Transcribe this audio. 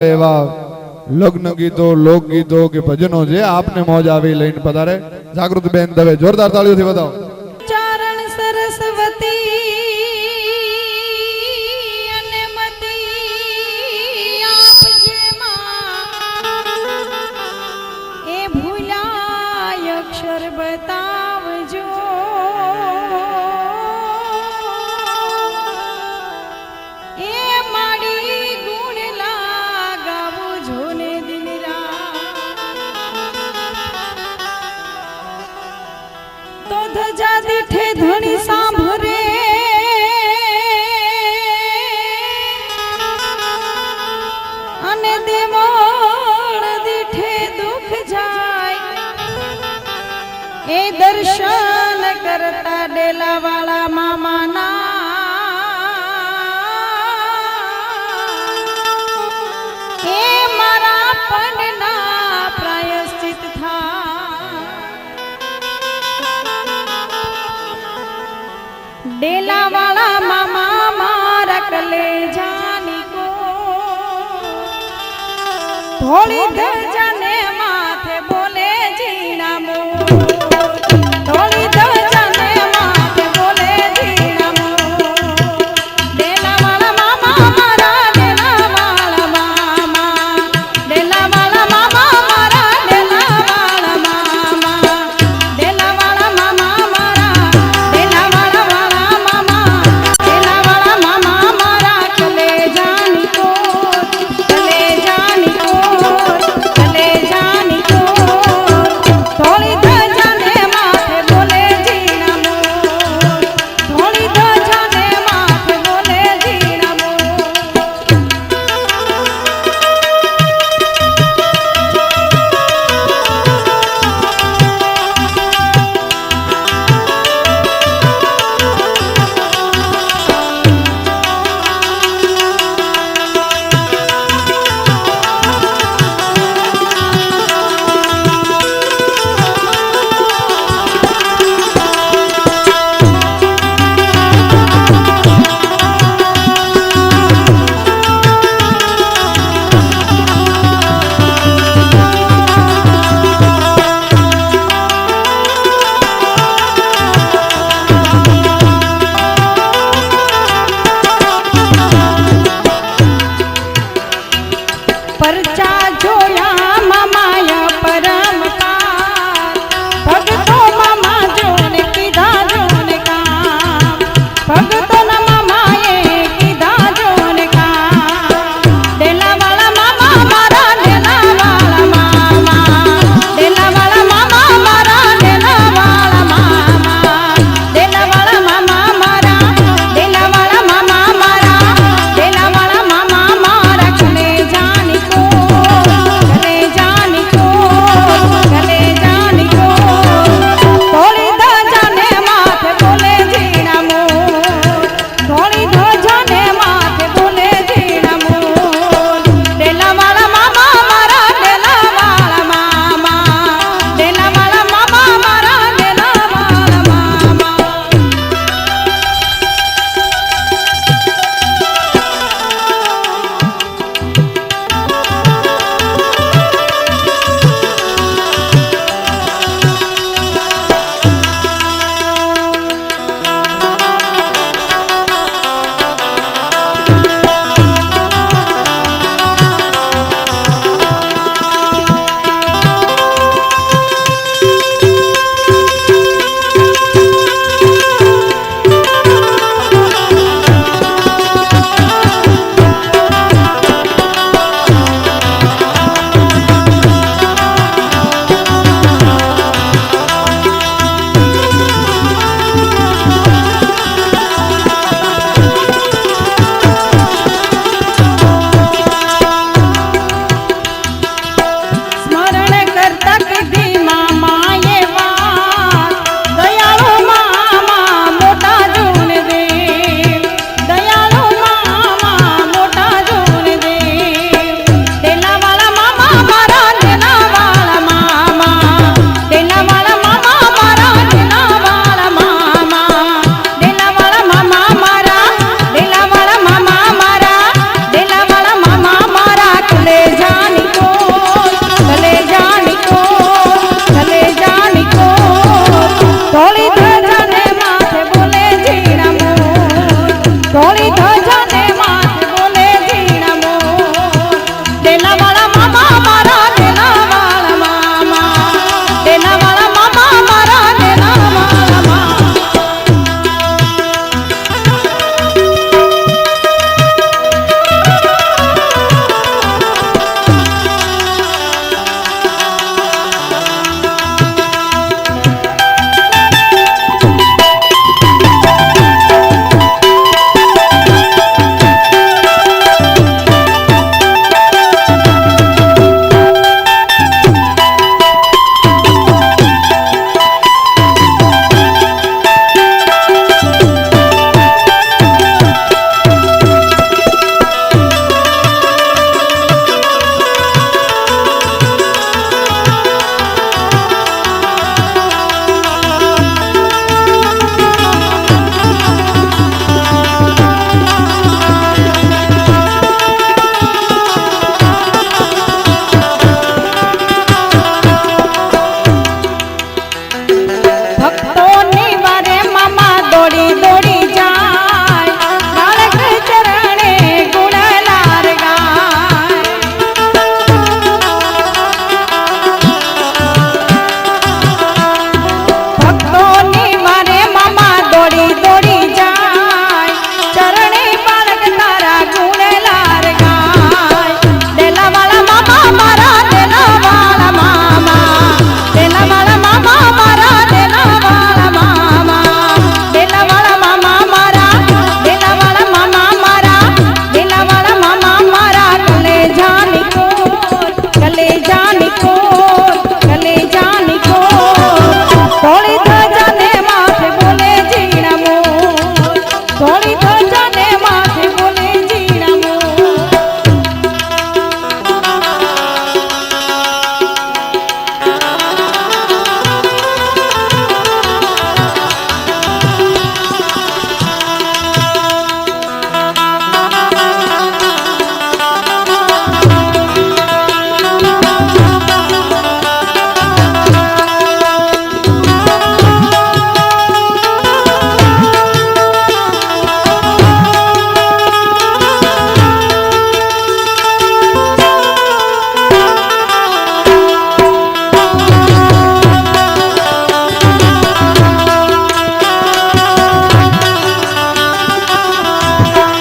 એવા લગ્ન ગીતો, લોકગીતો કે ભજનો છે આપને મોજ આવી લઈને પધારે. જાગૃત બેન દવે જોરદાર તાળીઓથી બતાવો અને દેવાળ દીઠે દુઃખ જાય. એ દર્શન કરતા ડેલા વાળા મામાના Holy Dead. પરચા જોયા